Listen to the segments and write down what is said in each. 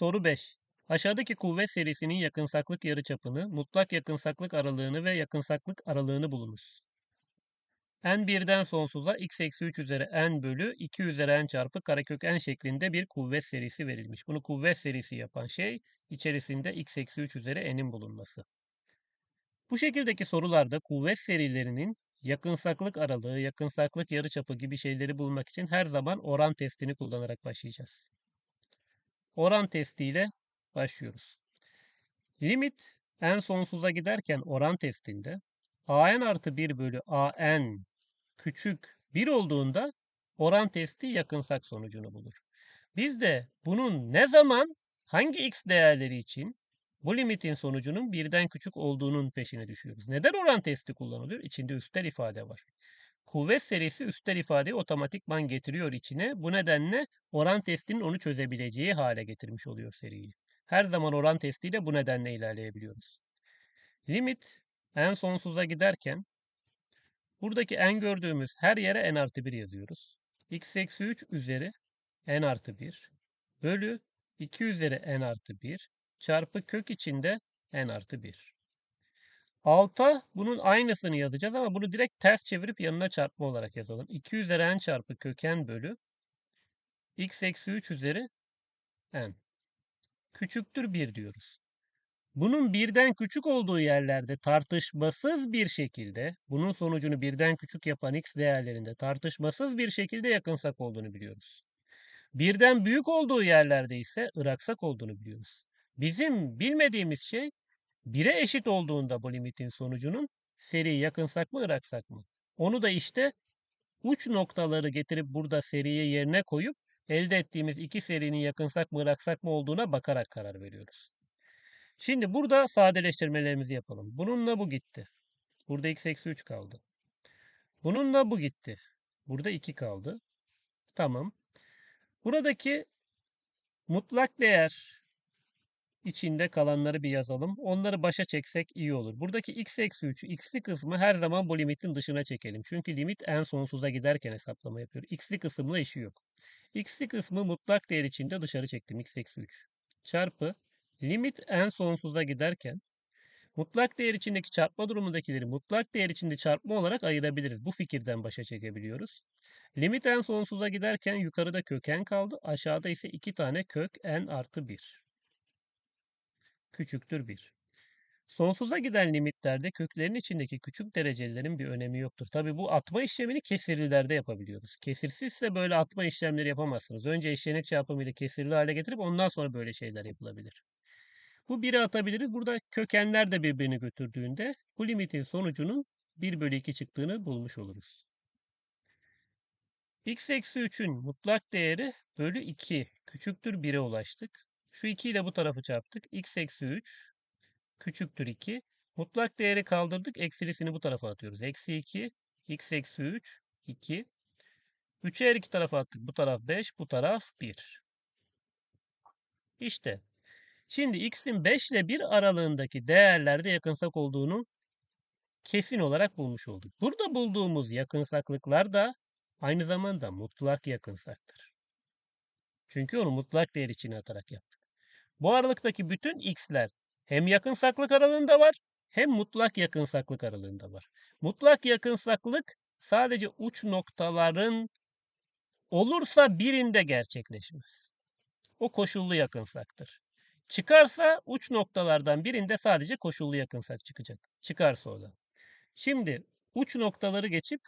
Soru 5. Aşağıdaki kuvvet serisinin yakınsaklık yarıçapını, mutlak yakınsaklık aralığını ve yakınsaklık aralığını bulunuz. n birden sonsuza x eksi 3 üzeri n bölü 2 üzeri n çarpı karekök n şeklinde bir kuvvet serisi verilmiş. Bunu kuvvet serisi yapan şey içerisinde x eksi 3 üzeri n'in bulunması. Bu şekildeki sorularda kuvvet serilerinin yakınsaklık aralığı, yakınsaklık yarıçapı gibi şeyleri bulmak için her zaman oran testini kullanarak başlayacağız. Oran testiyle başlıyoruz. Limit n sonsuza giderken oran testinde an artı 1 bölü an küçük 1 olduğunda oran testi yakınsak sonucunu bulur. Biz de bunun ne zaman hangi x değerleri için bu limitin sonucunun birden küçük olduğunun peşine düşüyoruz. Neden oran testi kullanılıyor? İçinde üstel ifade var. Kuvvet serisi üstel ifadeyi otomatikman getiriyor içine. Bu nedenle oran testinin onu çözebileceği hale getirmiş oluyor seriyi. Her zaman oran testiyle bu nedenle ilerleyebiliyoruz. Limit en sonsuza giderken buradaki en gördüğümüz her yere n artı 1 yazıyoruz. x eksi 3 üzeri n artı 1 bölü 2 üzeri n artı 1 çarpı kök içinde n artı 1. Alta bunun aynısını yazacağız ama bunu direkt ters çevirip yanına çarpma olarak yazalım. 2 üzeri n çarpı köken bölü x eksi 3 üzeri n küçüktür 1 diyoruz. Bunun birden küçük olduğu yerlerde tartışmasız bir şekilde bunun sonucunu birden küçük yapan x değerlerinde tartışmasız bir şekilde yakınsak olduğunu biliyoruz. Birden büyük olduğu yerlerde ise ıraksak olduğunu biliyoruz. Bizim bilmediğimiz şey 1'e eşit olduğunda bu limitin sonucunun seri yakınsak mı ıraksak mı? Onu da işte uç noktaları getirip burada seriye yerine koyup elde ettiğimiz iki serinin yakınsak mı ıraksak mı olduğuna bakarak karar veriyoruz. Şimdi burada sadeleştirmelerimizi yapalım. Bununla bu gitti. Burada x eksi 3 kaldı. Bununla bu gitti. Burada 2 kaldı. Tamam. Buradaki mutlak değer içinde kalanları bir yazalım. Onları başa çeksek iyi olur. Buradaki x eksi 3'ü x'li kısmı her zaman bu limitin dışına çekelim. Çünkü limit en sonsuza giderken hesaplama yapıyor. x'li kısımla işi yok. x'li kısmı mutlak değer içinde dışarı çektim. x eksi 3 çarpı limit en sonsuza giderken mutlak değer içindeki çarpma durumundakileri mutlak değer içinde çarpma olarak ayırabiliriz. Bu fikirden başa çekebiliyoruz. Limit en sonsuza giderken yukarıda köken kaldı. Aşağıda ise iki tane kök n artı 1 küçüktür 1. Sonsuza giden limitlerde köklerin içindeki küçük derecelerin bir önemi yoktur. Tabi bu atma işlemini kesirilerde yapabiliyoruz. Kesirsizse böyle atma işlemleri yapamazsınız. Önce eşlenik çarpımıyla kesirli hale getirip ondan sonra böyle şeyler yapılabilir. Bu 1'e atabiliriz. Burada kökenler de birbirini götürdüğünde bu limitin sonucunun 1 bölü 2 çıktığını bulmuş oluruz. x eksi 3'ün mutlak değeri bölü 2 küçüktür 1'e ulaştık. Şu 2 ile bu tarafı çarptık. x eksi 3 küçüktür 2. Mutlak değeri kaldırdık. Eksilisini bu tarafa atıyoruz. Eksi 2 x eksi 3 2. 3'ü her iki tarafa attık. Bu taraf 5, bu taraf 1. İşte. Şimdi x'in 5 ile 1 aralığındaki değerlerde yakınsak olduğunu kesin olarak bulmuş olduk. Burada bulduğumuz yakınsaklıklar da aynı zamanda mutlak yakınsaktır. Çünkü onu mutlak değer içine atarak yaptık. Bu aralıktaki bütün x'ler hem yakınsaklık aralığında var hem mutlak yakınsaklık aralığında var. Mutlak yakınsaklık sadece uç noktaların olursa birinde gerçekleşmez. O koşullu yakınsaktır. Çıkarsa uç noktalardan birinde sadece koşullu yakınsak çıkacak. Çıkarsa o da. Şimdi uç noktaları geçip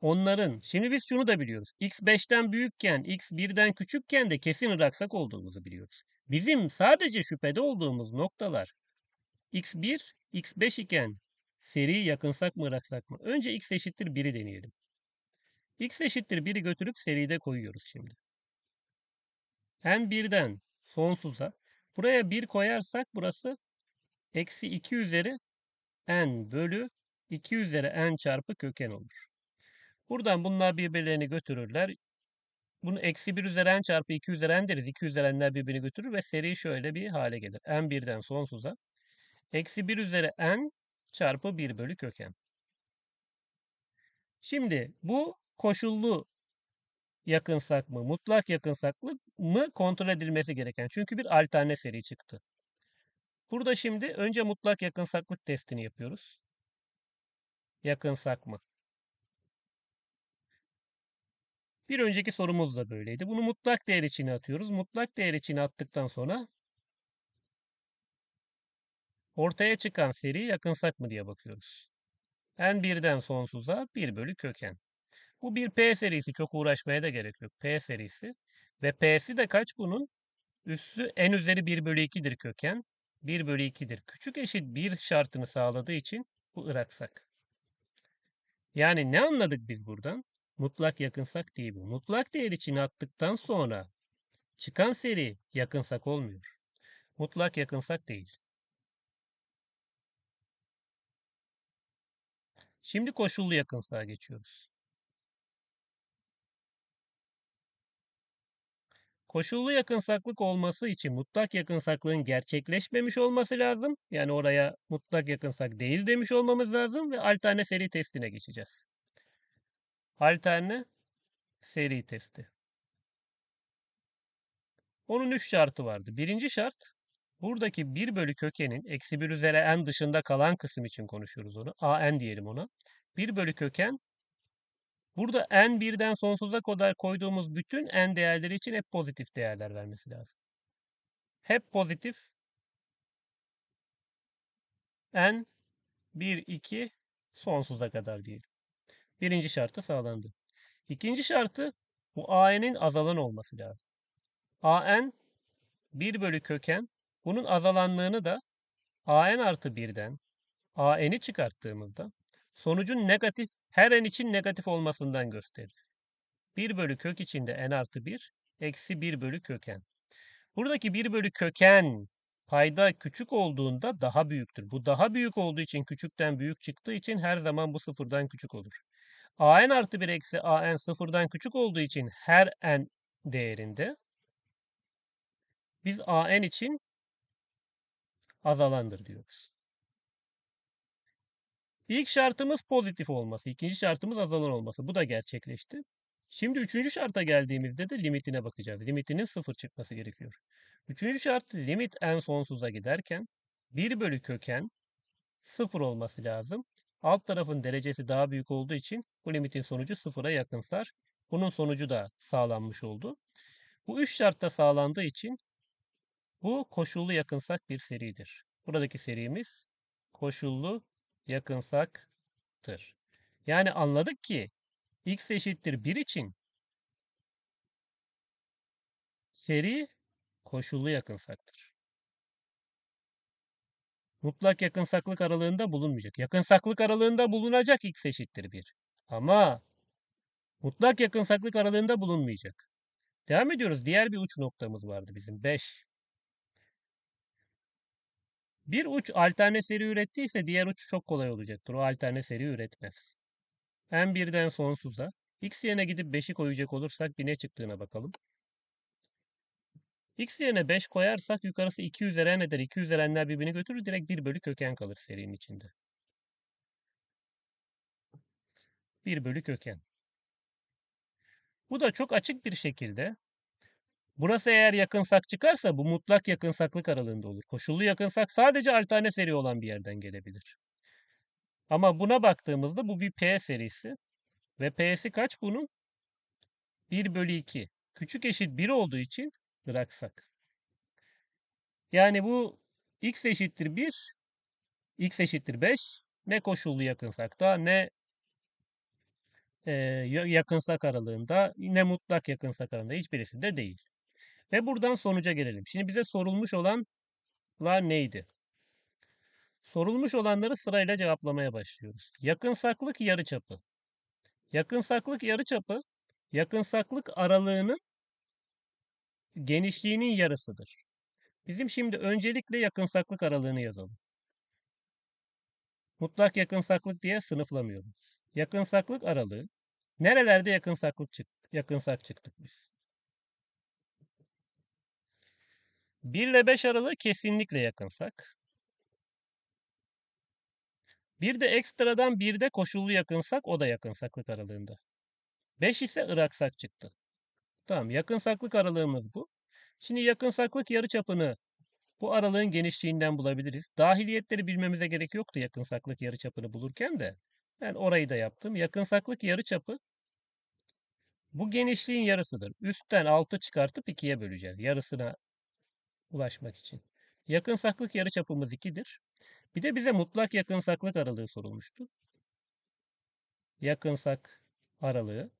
onların, şimdi biz şunu da biliyoruz. x 5'ten büyükken, x 1'den küçükken de kesin ıraksak olduğumuzu biliyoruz. Bizim sadece şüphede olduğumuz noktalar x1, x5 iken seri yakınsak mı ıraksak mı? Önce x eşittir 1'i deneyelim. x eşittir 1'i götürüp seride koyuyoruz şimdi. n birden sonsuza. Buraya 1 koyarsak burası eksi 2 üzeri n bölü 2 üzeri n çarpı köken olur. Buradan bunlar birbirlerini götürürler. Bunu eksi 1 üzeri n çarpı 2 üzeri n deriz. 2 üzeri birbirini götürür ve seri şöyle bir hale gelir. n birden sonsuza. Eksi 1 üzeri n çarpı 1 bölü köken. Şimdi bu koşullu yakınsak mı, mutlak yakınsaklık mı kontrol edilmesi gereken. Çünkü bir alterne seri çıktı. Burada şimdi önce mutlak yakınsaklık testini yapıyoruz. Yakınsak mı? Bir önceki sorumuz da böyleydi. Bunu mutlak değer içine atıyoruz. Mutlak değer içine attıktan sonra ortaya çıkan seri yakınsak mı diye bakıyoruz. n birden sonsuza 1 bölü köken. Bu bir P serisi. Çok uğraşmaya da gerek yok. P serisi. Ve P'si de kaç bunun? Üssü n üzeri 1 bölü 2'dir köken. 1 bölü 2'dir. Küçük eşit 1 şartını sağladığı için bu ıraksak. Yani ne anladık biz buradan? Mutlak yakınsak değil bu. Mutlak değer içine attıktan sonra çıkan seri yakınsak olmuyor. Mutlak yakınsak değil. Şimdi koşullu yakınsağa geçiyoruz. Koşullu yakınsaklık olması için mutlak yakınsaklığın gerçekleşmemiş olması lazım. Yani oraya mutlak yakınsak değil demiş olmamız lazım ve alterne seri testine geçeceğiz. Alterne seri testi. Onun üç şartı vardı. Birinci şart, buradaki 1 bölü kökenin eksi 1 üzeri n dışında kalan kısım için konuşuyoruz onu. a n diyelim ona. 1 bölü köken Burada n birden sonsuza kadar koyduğumuz bütün n değerleri için hep pozitif değerler vermesi lazım. Hep pozitif n 1, 2 sonsuza kadar diyelim. Birinci şartı sağlandı. İkinci şartı bu an'in azalan olması lazım. an 1 bölü köken bunun azalanlığını da an artı 1'den an'i çıkarttığımızda sonucun negatif, her n için negatif olmasından gösterir. 1 bölü kök içinde n artı 1, eksi 1 bölü köken. Buradaki 1 bölü köken payda küçük olduğunda daha büyüktür. Bu daha büyük olduğu için küçükten büyük çıktığı için her zaman bu sıfırdan küçük olur. An artı 1 eksi an sıfırdan küçük olduğu için her n değerinde biz an için azalandır diyoruz. İlk şartımız pozitif olması, ikinci şartımız azalan olması. Bu da gerçekleşti. Şimdi üçüncü şarta geldiğimizde de limitine bakacağız. Limitinin sıfır çıkması gerekiyor. Üçüncü şart limit en sonsuza giderken 1 bölü köken sıfır olması lazım. Alt tarafın derecesi daha büyük olduğu için bu limitin sonucu sıfıra yakınsar. Bunun sonucu da sağlanmış oldu. Bu üç şartta sağlandığı için bu koşullu yakınsak bir seridir. Buradaki serimiz koşullu yakınsaktır. Yani anladık ki x eşittir 1 için seri koşullu yakınsaktır. Mutlak yakınsaklık aralığında bulunmayacak. Yakınsaklık aralığında bulunacak x eşittir 1. Ama mutlak yakınsaklık aralığında bulunmayacak. Devam ediyoruz. Diğer bir uç noktamız vardı bizim. 5. Bir uç alterne seri ürettiyse diğer uç çok kolay olacaktır. O alterne seri üretmez. n birden sonsuza. X yerine gidip 5'i koyacak olursak bir ne çıktığına bakalım. X yerine 5 koyarsak yukarısı 2 üzeri n eder. 2 üzeri birbirini götürür. Direkt 1 bölü köken kalır serinin içinde. 1 bölü köken. Bu da çok açık bir şekilde Burası eğer yakınsak çıkarsa bu mutlak yakınsaklık aralığında olur. Koşullu yakınsak sadece alterne seri olan bir yerden gelebilir. Ama buna baktığımızda bu bir P serisi. Ve P'si kaç bunun? 1 bölü 2. Küçük eşit 1 olduğu için bıraksak. Yani bu x eşittir 1, x eşittir 5. Ne koşullu yakınsakta ne e, yakınsak aralığında ne mutlak yakınsak aralığında hiçbirisi de değil. Ve buradan sonuca gelelim. Şimdi bize sorulmuş olanlar neydi? Sorulmuş olanları sırayla cevaplamaya başlıyoruz. Yakınsaklık yarıçapı. Yakınsaklık yarıçapı, yakınsaklık aralığının genişliğinin yarısıdır. Bizim şimdi öncelikle yakınsaklık aralığını yazalım. Mutlak yakınsaklık diye sınıflamıyoruz. Yakınsaklık aralığı. Nerelerde yakınsaklık çık yakınsak çıktık biz? 1 ile 5 aralığı kesinlikle yakınsak. Bir de ekstradan bir de koşullu yakınsak o da yakınsaklık aralığında. 5 ise ıraksak çıktı. Tamam. Yakınsaklık aralığımız bu. Şimdi yakınsaklık yarıçapını bu aralığın genişliğinden bulabiliriz. Dahiliyetleri bilmemize gerek yoktu yakınsaklık yarıçapını bulurken de. Ben orayı da yaptım. Yakınsaklık yarıçapı bu genişliğin yarısıdır. Üstten 6 çıkartıp 2'ye böleceğiz. Yarısına ulaşmak için. Yakınsaklık yarıçapımız 2'dir. Bir de bize mutlak yakınsaklık aralığı sorulmuştu. Yakınsak aralığı.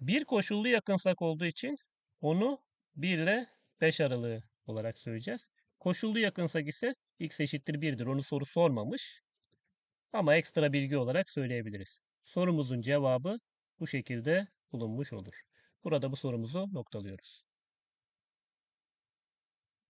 Bir koşullu yakınsak olduğu için onu 1 ile 5 aralığı olarak söyleyeceğiz. Koşullu yakınsak ise x eşittir 1'dir. Onu soru sormamış. Ama ekstra bilgi olarak söyleyebiliriz. Sorumuzun cevabı bu şekilde bulunmuş olur. Burada bu sorumuzu noktalıyoruz.